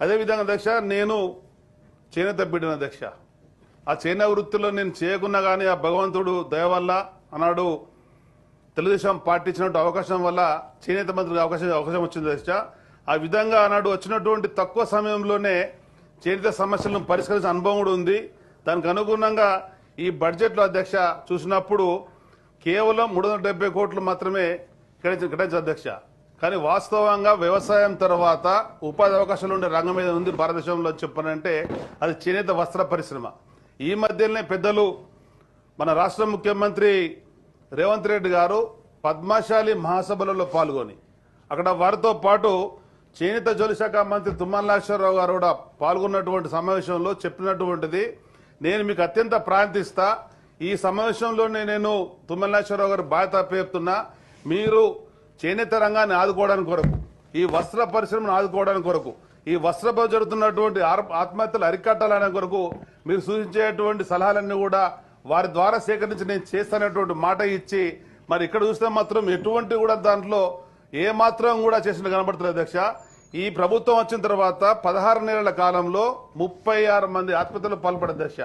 అదేవిధంగా అధ్యక్ష నేను చేనేత బిడ్డన అధ్యక్ష. ఆ చేనేత వృత్తిలో నేను చేయకున్నా కానీ ఆ భగవంతుడు దయ వల్ల అన్నాడు తెలుగుదేశం పార్టీ ఇచ్చినట్టు అవకాశం వల్ల చేనేత మంత్రికి అవకాశం అవకాశం వచ్చింది అధ్యక్ష. ఆ విధంగా ఆనాడు వచ్చినటువంటి తక్కువ సమయంలోనే చేనేత సమస్యలను పరిష్కరించిన అనుభవం కూడా ఉంది. దానికి అనుగుణంగా ఈ బడ్జెట్లో అధ్యక్ష చూసినప్పుడు కేవలం మూడు వందల కోట్లు మాత్రమే కేటాయించిన అధ్యక్ష. కానీ వాస్తవంగా వ్యవసాయం తర్వాత ఉపాధి అవకాశాలు ఉండే రంగం మీద ఉంది భారతదేశంలో చెప్పనంటే అది చేనేత వస్త్ర పరిశ్రమ. ఈ మధ్యనే పెద్దలు మన రాష్ట్ర ముఖ్యమంత్రి రేవంత్ రెడ్డి గారు పద్మశాలి మహాసభలలో పాల్గొని అక్కడ వారితో పాటు చేనేత జోలిశాఖ మంత్రి తుమ్మల గారు కూడా పాల్గొన్నటువంటి సమావేశంలో చెప్పినటువంటిది. నేను మీకు అత్యంత ప్రాంతిస్తా. ఈ సమావేశంలోనే నేను తుమ్మల గారు బాధ్యత అప్పచెప్తున్నా. మీరు చేనేత రంగాన్ని ఆదుకోవడానికి కొరకు ఈ వస్త్ర పరిశ్రమను ఆదుకోవడానికి కొరకు ఈ వస్త్రపై జరుగుతున్నటువంటి ఆత్మహత్యలు అరికట్టాలనే కొరకు మీరు సూచించేటువంటి సలహాలన్నీ కూడా వారి ద్వారా సేకరించి నేను చేస్తానటువంటి మాట ఇచ్చి మరి ఇక్కడ చూస్తే మాత్రం ఎటువంటి కూడా దాంట్లో ఏ మాత్రం కూడా చేసినట్టు కనబడుతుంది అధ్యక్ష. ఈ ప్రభుత్వం వచ్చిన తర్వాత పదహారు నెలల కాలంలో ముప్పై ఆరు మంది ఆత్మహత్యలు పాల్పడే దశ